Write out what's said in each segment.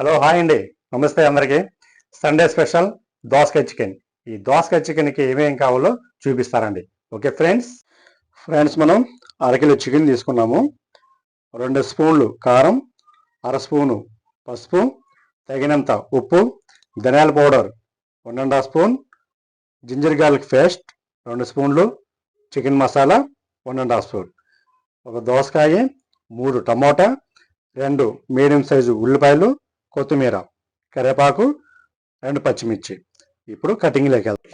Hello hi అండి. నమస్తే అందరికీ. సండే స్పెషల్ దోసకాయ చికెన్. ఈ దోసకాయ చికెన్కి ఏమేం కావాలో చూపిస్తారండి. Okay friends? ఫ్రెండ్స్ మనం అరకిలో చికెన్ తీసుకున్నాము. రెండు స్పూన్లు కారం అర స్పూను పసుపు తగినంత ఉప్పు ధనియాల powder one and half spoon ginger garlic paste రెండు స్పూన్లు chicken masala one and half spoon. ఒక దోసకాయ మూడు టమోటా రెండు మీడియం సైజు ఉల్లిపాయలు కొత్తిమీర కరివేపాకు రెండు పచ్చిమిర్చి. ఇప్పుడు కటింగ్లోకి వెళ్తాం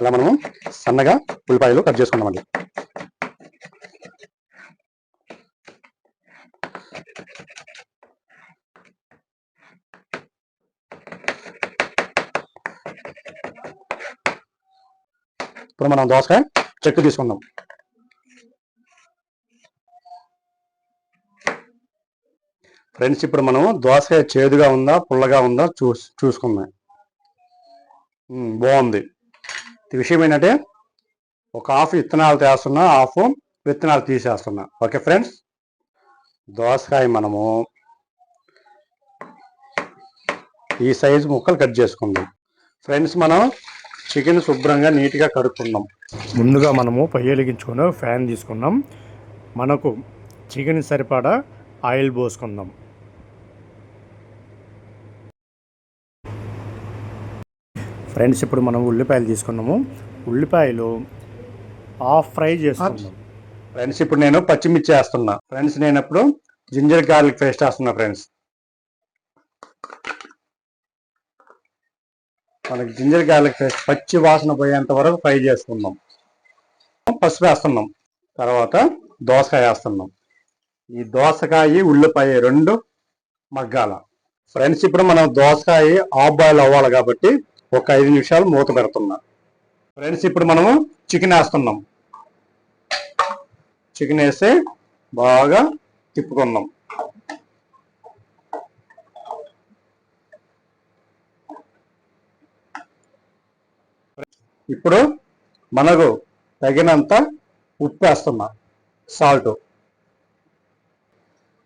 ఇలా మనము సన్నగా ఉల్లిపాయలు కట్ చేసుకున్నామండి ఇప్పుడు మనం దోసకాయ చెక్కు తీసుకుందాం. ఫ్రెండ్స్ ఇప్పుడు మనం దోసకాయ చేదుగా ఉందా పుల్లగా ఉందా చూ చూసుకుందాం. బాగుంది. విషయం ఏంటంటే ఒక హాఫ్ విత్తనాలు తీస్తున్నా హాఫ్ విత్తనాలు తీసేస్తున్నా. Okay friends? దోసకాయ మనము ఈ సైజు ముక్కలు కట్ చేసుకుందాం. ఫ్రెండ్స్ మనం చికెన్ శుభ్రంగా నీట్గా కడుక్కుందాం. ముందుగా మనము పొయ్యి వెలిగించుకొని ఫ్యాన్ తీసుకున్నాం మనకు చికెన్ సరిపడా ఆయిల్ పోసుకుందాం. ఫ్రెండ్స్ ఇప్పుడు మనం ఉల్లిపాయలు తీసుకున్నాము. ఉల్లిపాయలు హాఫ్ ఫ్రై చేస్తున్నాం ఫ్రెండ్స్ ఇప్పుడు నేను పచ్చిమిర్చి వేస్తున్నా. ఫ్రెండ్స్ నేను ఇప్పుడు జింజర్ గార్లిక్ పేస్ట్ వేస్తున్నా ఫ్రెండ్స్. మనకి జింజర్ గార్లిక్ పేస్ట్ పచ్చి వాసన పోయేంత వరకు ఫ్రై చేసుకుందాం. పసుపు వేస్తున్నాం. తర్వాత దోసకాయ వేస్తున్నాం. ఈ దోసకాయ ఉల్లిపాయ రెండు మగ్గాల. ఫ్రెండ్స్ ఇప్పుడు మనం దోసకాయ ఆఫ్ బాయిల్ అవ్వాలి కాబట్టి ఒక ఐదు నిమిషాలు మూత పెడుతున్నా. ఫ్రెండ్స్ ఇప్పుడు మనము చికెన్ వేస్తున్నాం. చికెన్ వేసి బాగా తిప్పుకున్నాం ఇప్పుడు మనకు తగినంత ఉప్పు వేస్తున్నా. సాల్ట్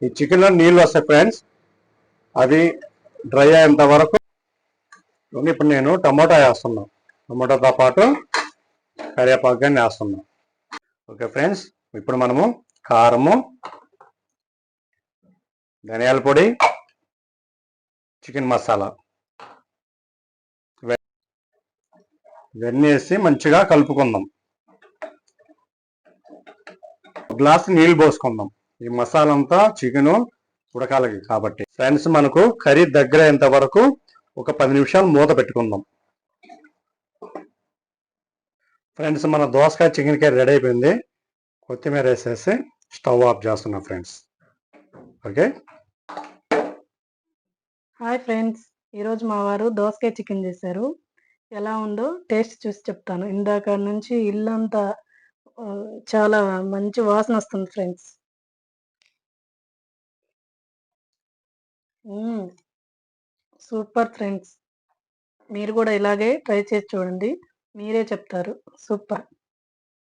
ఈ చికెన్లో నీళ్ళు వస్తాయి ఫ్రెండ్స్ అది డ్రై అయ్యేంత వరకు ఇప్పుడు నేను టమాటా వేస్తున్నా. టమాటాతో పాటు కరివేపాకు కానీ వేస్తున్నా. ఓకే ఫ్రెండ్స్ ఇప్పుడు మనము కారము ధనియాల పొడి చికెన్ మసాలా ఇవన్నీ వేసి మంచిగా కలుపుకుందాం. గ్లాస్ నీళ్ళు పోసుకుందాం. ఈ మసాలంతా చికెను ఉడకాలకి ఉడకాలి కాబట్టి. ఫ్రెండ్స్ మనకు కర్రీ దగ్గర అయ్యేంత వరకు ఒక పది నిమిషాలు మూత పెట్టుకుందాం. ఫ్రెండ్స్ మన దోసకాయ చికెన్ కర్రీ రెడీ అయిపోయింది. కొత్తిమీర వేసేసి స్టవ్ ఆఫ్ చేస్తున్నా ఫ్రెండ్స్. ఓకే? Hi friends. ఈరోజు మా వారు దోసకాయ చికెన్ చేశారు. ఎలా ఉందో టేస్ట్ చూసి చెప్తాను. ఇందాక నుంచి ఇల్లంతా చాలా మంచి వాసన వస్తుంది ఫ్రెండ్స్. Super friends. మీరు కూడా ఇలాగే ట్రై చేసి చూడండి. మీరే చెప్తారు. సూపర్.